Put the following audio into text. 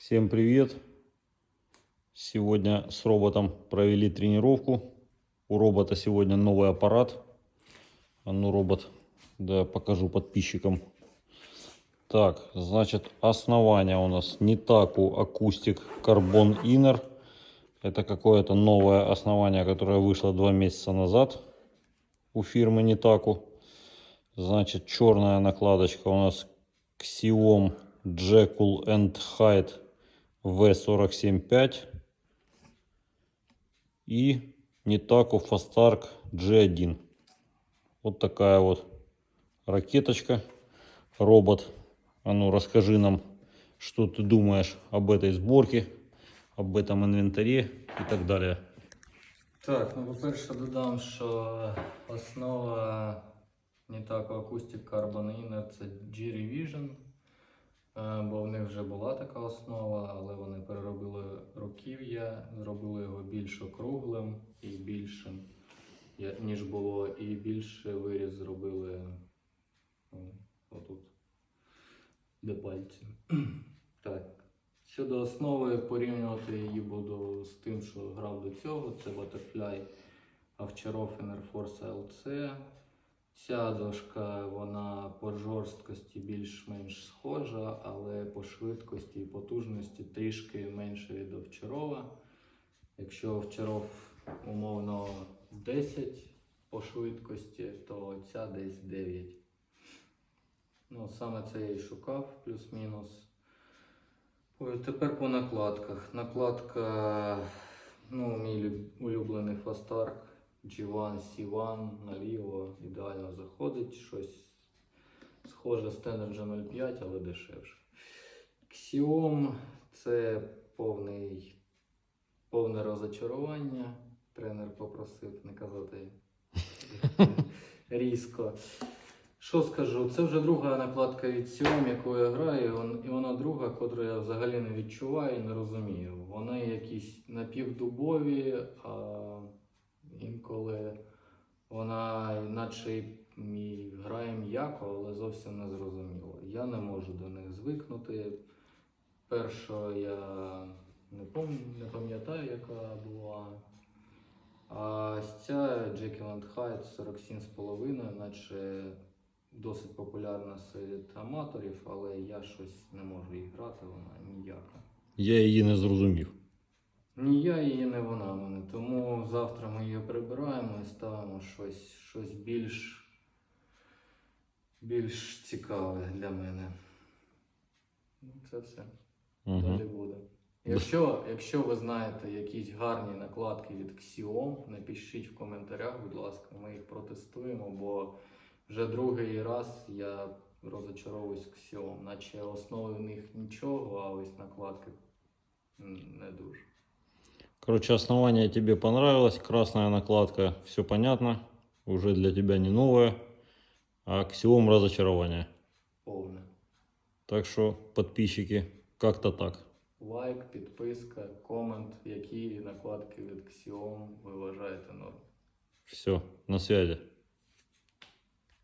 Всем привет! Сегодня с роботом провели тренировку. У робота сегодня новый аппарат. А ну, робот, да, покажу подписчикам. Так, значит, основание у нас Nitaku Acoustic Carbon Inner. Это какое-то новое основание, которое вышло два месяца назад у фирмы Nitaku. Значит, черная накладочка у нас Xiom Jekyll and Hyde V475 и Nitaku Fastark G1. Вот такая вот ракеточка, робот. А ну расскажи нам, что ты думаешь об этой сборке, об этом инвентаре и так далее. Так, ну по-перше, додам, що основа Nitaco Acoustic Carbon Inner це G-Revision, бо в них вже була така основа, але вони переробили руків'я, зробили його більш округлим і більшим, ніж було, і більше виріз зробили отут, де пальці. Так. Щодо основи, порівнювати її буду з тим, що грав до цього. Це Butterfly Avcharov Inner Force LC. Ця дошка вона по жорсткості більш-менш схожа, але по швидкості і потужності трішки менше від Овчарова. Якщо Овчаров умовно 10 по швидкості, то ця десь 9. Ну, саме це я і шукав, плюс-мінус. Тепер по накладках. Накладка, ну, мій люб- улюблений Фастарк G1, C1 наліво ідеально заходить. Щось схоже з Tenor 05, але дешевше. Xiom це повний, повне розочарування. Тренер попросив не казати різко. Що скажу? Це вже друга накладка від Xiaomi, яку я граю, і вона друга, котру я взагалі не відчуваю і не розумію. Вони якісь напівдубові, а інколи вона наче й і грає м'яко, але зовсім не зрозуміло. Я не можу до них звикнути. Першого я не, пам'ятаю, яка була. А ця Jekyll and Hyde 47,5, наче досить популярна серед аматорів, але я щось не можу її грати, вона ніяка. Я її не зрозумів. Ні я її, не вона мене. Тому завтра ми її прибираємо і ставимо щось, щось більш, більш цікаве для мене. Ну, Це все. Угу. Далі буде. Якщо, якщо ви знаєте якісь гарні накладки від Xiom, напишіть в коментарях, будь ласка, ми їх протестуємо, бо вже другий раз я розочаровуюсь Xiom, наче основи в них нічого, а ось накладки не дуже. Короче, основание тебе понравилось, красная накладка, все понятно, уже для тебя не новое, а Xiom разочарование. Повне. Так что, подписчики, как-то так. Лайк, підписка, комент, які накладки від Xiom ви вважаєте норм. Все, на связи.